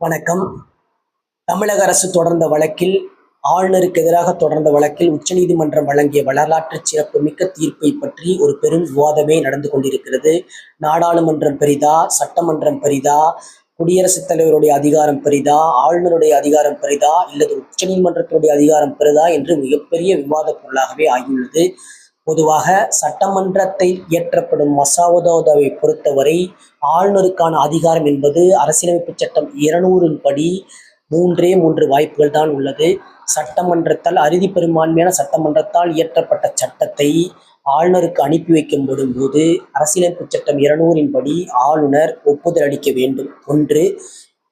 வணக்கம். தமிழக அரசு தொடர்ந்த வழக்கில் ஆளுநருக்கு எதிராக தொடர்ந்த வழக்கில் உச்சநீதிமன்றம் வழங்கிய வரலாற்று சிறப்புமிக்க தீர்ப்பை பற்றி ஒரு பெரும் விவாதமே நடந்து கொண்டிருக்கிறது. நாடாளுமன்றம் பெரிதா சட்டமன்றம் பெரிதா குடியரசுத் தலைவருடைய அதிகாரம் பெரிதா ஆளுநருடைய அதிகாரம் பெரிதா இல்லது உச்சநீதிமன்றத்தினுடைய அதிகாரம் பெரிதா என்று மிகப்பெரிய விவாத பொருளாகவே ஆகியுள்ளது. பொதுவாக சட்டமன்றத்தை இயற்றப்படும் மசோதாவை பொறுத்தவரை ஆளுநருக்கான அதிகாரம் என்பது அரசியலமைப்பு சட்டம் இருநூறின் படி மூன்றே மூன்று வாய்ப்புகள் தான் உள்ளது. சட்டமன்றத்தால் அறுதி பெரும்பான்மையான சட்டமன்றத்தால் இயற்றப்பட்ட சட்டத்தை ஆளுநருக்கு அனுப்பி வைக்கும் போது அரசியலமைப்பு சட்டம் இருநூறின் படி ஆளுநர் ஒப்புதல் அளிக்க வேண்டும். ஒன்று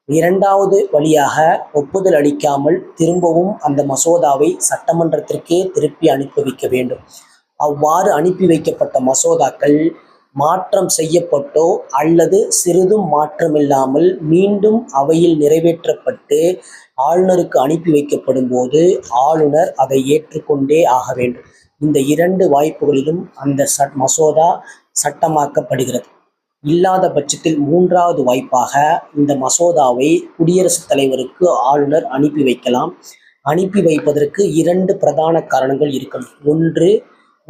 இரண்டாவது வழியாக ஒப்புதல் அளிக்காமல் திரும்பவும் அந்த மசோதாவை சட்டமன்றத்திற்கே திருப்பி அனுப்பி வைக்க வேண்டும். அவ்வாறு அனுப்பி வைக்கப்பட்ட மசோதாக்கள் மாற்றம் செய்யப்பட்டோ அல்லது சிறிதும் மாற்றமில்லாமல் மீண்டும் அவையில் நிறைவேற்றப்பட்டு ஆளுநருக்கு அனுப்பி வைக்கப்படும் போது ஆளுநர் அதை ஏற்றுக்கொண்டே ஆக வேண்டும். இந்த இரண்டு வாய்ப்புகளிலும் அந்த சட் மசோதா சட்டமாக்கப்படுகிறது. இல்லாத பட்சத்தில் மூன்றாவது வாய்ப்பாக இந்த மசோதாவை குடியரசுத் தலைவருக்கு ஆளுநர் அனுப்பி வைக்கலாம். அனுப்பி வைப்பதற்கு இரண்டு பிரதான காரணங்கள் இருக்கணும். ஒன்று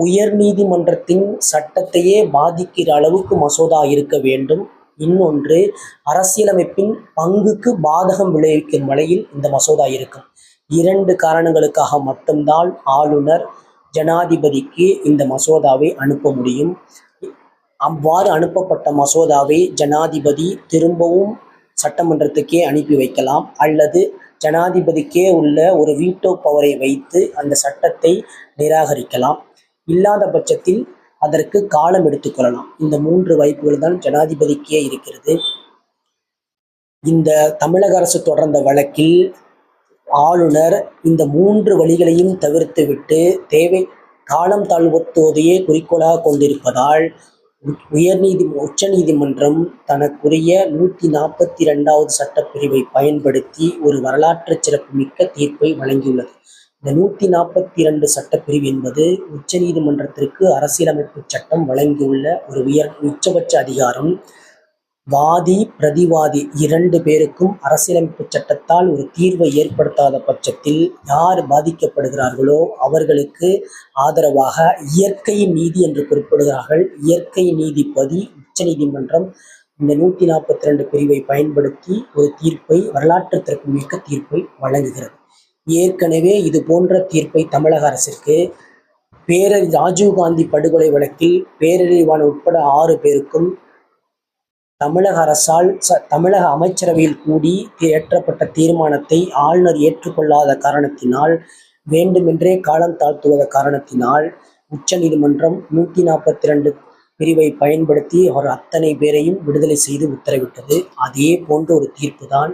உயர் நீதிமன்றத்தின் சட்டத்தையே பாதிக்கிற அளவுக்கு மசோதா இருக்க வேண்டும். இன்னொன்று அரசியலமைப்பின் பங்குக்கு பாதகம் விளைவிக்கும் வகையில் இந்த மசோதா இருக்கும். இரண்டு காரணங்களுக்காக மட்டும்தான் ஆளுநர் ஜனாதிபதிக்கு இந்த மசோதாவை அனுப்ப முடியும். அவ்வாறு அனுப்பப்பட்ட மசோதாவை ஜனாதிபதி திரும்பவும் சட்டமன்றத்துக்கே அனுப்பி வைக்கலாம். அல்லது ஜனாதிபதிக்கே உள்ள ஒரு வீட்டோ பவரை வைத்து அந்த சட்டத்தை நிராகரிக்கலாம். இல்லாத பட்சத்தில் அதற்கு காலம் எடுத்துக்கொள்ளலாம் இந்த மூன்று வாய்ப்புகள் தான் ஜனாதிபதிக்கே இருக்கிறது. இந்த தமிழக அரசு தொடர்ந்த வழக்கில் ஆளுநர் இந்த மூன்று வழிகளையும் தவிர்த்துவிட்டு தேவை காலம் தாழ்த்துவதையே குறிக்கோளாக கொண்டிருப்பதால் உயர்நீதி உச்ச நீதிமன்றம் தனக்குரிய நூற்றி நாற்பத்தி ரெண்டாவது சட்டப்பிரிவை பயன்படுத்தி ஒரு வரலாற்று சிறப்புமிக்க தீர்ப்பை வழங்கியுள்ளது. இந்த நூற்றி நாற்பத்தி இரண்டு சட்டப்பிரிவு என்பது உச்சநீதிமன்றத்திற்கு அரசியலமைப்பு சட்டம் வழங்கியுள்ள ஒரு உயர் உச்சபட்ச அதிகாரம். வாதி பிரதிவாதி இரண்டு பேருக்கும் அரசியலமைப்பு சட்டத்தால் ஒரு தீர்வை ஏற்படுத்தாத பட்சத்தில் யார் பாதிக்கப்படுகிறார்களோ அவர்களுக்கு ஆதரவாக இயற்கை நீதி என்று குறிப்பிடுகிறார்கள். இயற்கை நீதிபதி உச்சநீதிமன்றம் இந்த நூற்றி நாற்பத்தி ரெண்டு பிரிவை பயன்படுத்தி ஒரு தீர்ப்பை வரலாற்று சிறப்புமிக்க தீர்ப்பை வழங்குகிறது. ஏற்கனவே இது போன்ற தீர்ப்பை தமிழக அரசிற்கு பேரறி ராஜீவ்காந்தி படுகொலை வழக்கில் பேரறிவான உட்பட ஆறு பேருக்கும் தமிழக அரசால் ச தமிழக அமைச்சரவையில் கூடி ஏற்றப்பட்ட தீர்மானத்தை ஆளுநர் ஏற்றுக்கொள்ளாத காரணத்தினால் வேண்டுமென்றே காலம் தாழ்த்துவத காரணத்தினால் உச்சநீதிமன்றம் நூற்றி நாற்பத்தி ரெண்டு பிரிவை பயன்படுத்தி அவர் அத்தனை பேரையும் விடுதலை செய்து உத்தரவிட்டது. அதே போன்ற ஒரு தீர்ப்பு தான்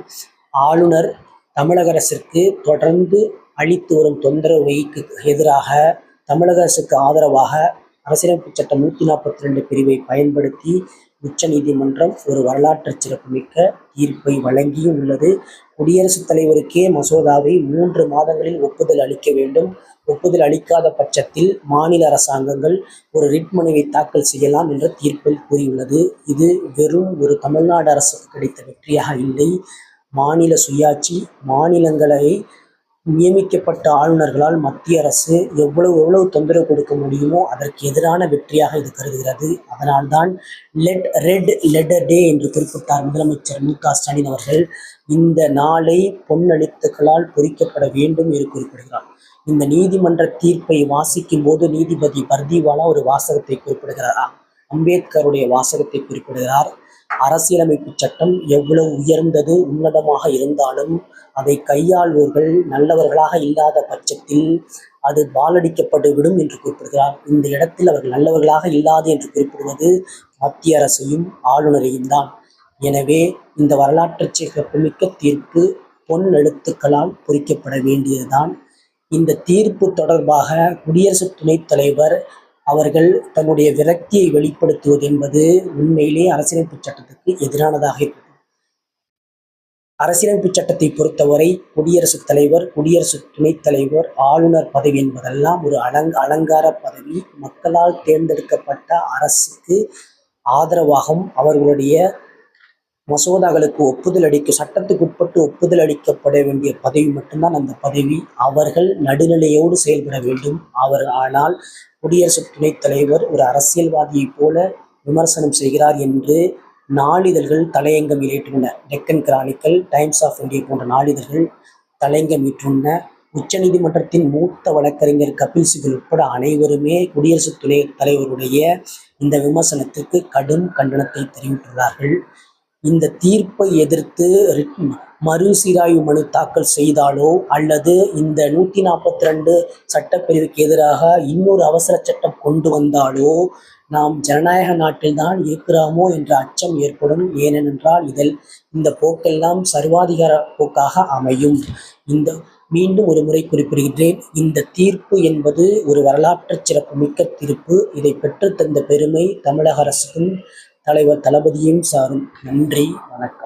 ஆளுநர் தமிழக அரசிற்கு தொடர்ந்து அளித்து வரும் தொந்தரவுக்கு எதிராக தமிழக அரசுக்கு ஆதரவாக அரசியலமைப்பு சட்டம் நூற்றி நாற்பத்தி ரெண்டு பிரிவை பயன்படுத்தி உச்சநீதிமன்றம் ஒரு வரலாற்று சிறப்புமிக்க தீர்ப்பை வழங்கியும் உள்ளது. குடியரசுத் தலைவருக்கே மசோதாவை மூன்று மாதங்களில் ஒப்புதல் அளிக்க வேண்டும். ஒப்புதல் அளிக்காத பட்சத்தில் மாநில அரசாங்கங்கள் ஒரு ரிட் மனுவை தாக்கல் செய்யலாம் என்ற தீர்ப்பில் கூறியுள்ளது. இது வெறும் ஒரு தமிழ்நாடு அரசுக்கு கிடைத்த வெற்றியாக இல்லை. மாநில சுயாட்சி மாநிலங்களை நியமிக்கப்பட்ட ஆளுநர்களால் மத்திய அரசு எவ்வளவு எவ்வளவு தொந்தரவு கொடுக்க முடியுமோ அதற்கு எதிரான வெற்றியாக இது கருதுகிறது. அதனால்தான் லெட் ரெட் லெட்டர் டே என்று குறிப்பிட்டார் முதலமைச்சர் மு க ஸ்டாலின் அவர்கள். இந்த நாளை பொன்னெழுத்துக்களால் பொறிக்கப்பட வேண்டும் என்று குறிப்பிடுகிறார். இந்த நீதிமன்ற தீர்ப்பை வாசிக்கும் போது நீதிபதி பர்திவாலா ஒரு வாசகத்தை குறிப்பிடுகிறாரா? அம்பேத்கருடைய வாசகத்தை குறிப்பிடுகிறார். அரசியலமைப்பு சட்டம் எவ்வளவு உயர்ந்தது உன்னதமாக இருந்தாலும் அதை கையாள்வோர்கள் நல்லவர்களாக இல்லாத பட்சத்தில் அது பாலடிக்கப்பட்டுவிடும் என்று குறிப்பிடுகிறார். இந்த இடத்தில் அவர்கள் நல்லவர்களாக இல்லாது என்று குறிப்பிடுவது மத்திய அரசையும் ஆளுநரையும் தான். எனவே இந்த வரலாற்று சிறப்புமிக்க தீர்ப்பு பொன் எழுத்துக்களால் பொறிக்கப்பட வேண்டியதுதான். இந்த தீர்ப்பு தொடர்பாக குடியரசு துணைத் தலைவர் அவர்கள் தன்னுடைய விரக்தியை வெளிப்படுத்துவது என்பது உண்மையிலேயே அரசியலமைப்பு சட்டத்துக்கு எதிரானதாக இருக்கிறது அரசியலமைப்பு சட்டத்தை பொறுத்தவரை குடியரசுத் தலைவர் குடியரசு துணைத் தலைவர் ஆளுநர் பதவி என்பதெல்லாம் ஒரு அலங் அலங்கார பதவி. மக்களால் தேர்ந்தெடுக்கப்பட்ட அரசுக்கு ஆதரவாகவும் அவர்களுடைய மசோதாக்களுக்கு ஒப்புதல் அளிக்க சட்டத்துக்கு உட்பட்டு ஒப்புதல் அளிக்கப்பட வேண்டிய பதவி மட்டும்தான் அந்த பதவி. அவர்கள் நடுநிலையோடு செயல்பட வேண்டும். அவர் ஆனால் குடியரசு துணைத் தலைவர் ஒரு அரசியல்வாதியைப் போல விமர்சனம் செய்கிறார் என்று நாளிதழ்கள் தலையங்கம் வெளியிட்டுள்ளன. Deccan Chronicle Times of India போன்ற நாளிதழ்கள் தலையங்கம் ஈட்டுள்ளன உச்சநீதிமன்றத்தின் மூத்த வழக்கறிஞர் கபில் சிபில் உட்பட அனைவருமே குடியரசு துணை தலைவருடைய இந்த விமர்சனத்திற்கு கடும் கண்டனத்தை தெரிவித்துள்ளார்கள். இந்த தீர்ப்பை எதிர்த்து மறுசீராய்வு மனு தாக்கல் செய்தாலோ அல்லது இந்த நூற்றி நாற்பத்தி ரெண்டு சட்டப்பிரிவுக்கு எதிராக இன்னொரு அவசர சட்டம் கொண்டு வந்தாலோ நாம் ஜனநாயக நாட்டில்தான் இருக்கிறோமோ என்ற அச்சம் ஏற்படும். ஏனென்றால் இதில் இந்த போக்கெல்லாம் சர்வாதிகார போக்காக அமையும். இந்த மீண்டும் ஒரு முறை குறிப்பிடுகின்றேன். இந்த தீர்ப்பு என்பது ஒரு வரலாற்று சிறப்புமிக்க தீர்ப்பு. இதை பெற்றுத்தந்த பெருமை தமிழக அரசுக்கும் தலைவர் தளபதியும் சாரும். நன்றி வணக்கம்.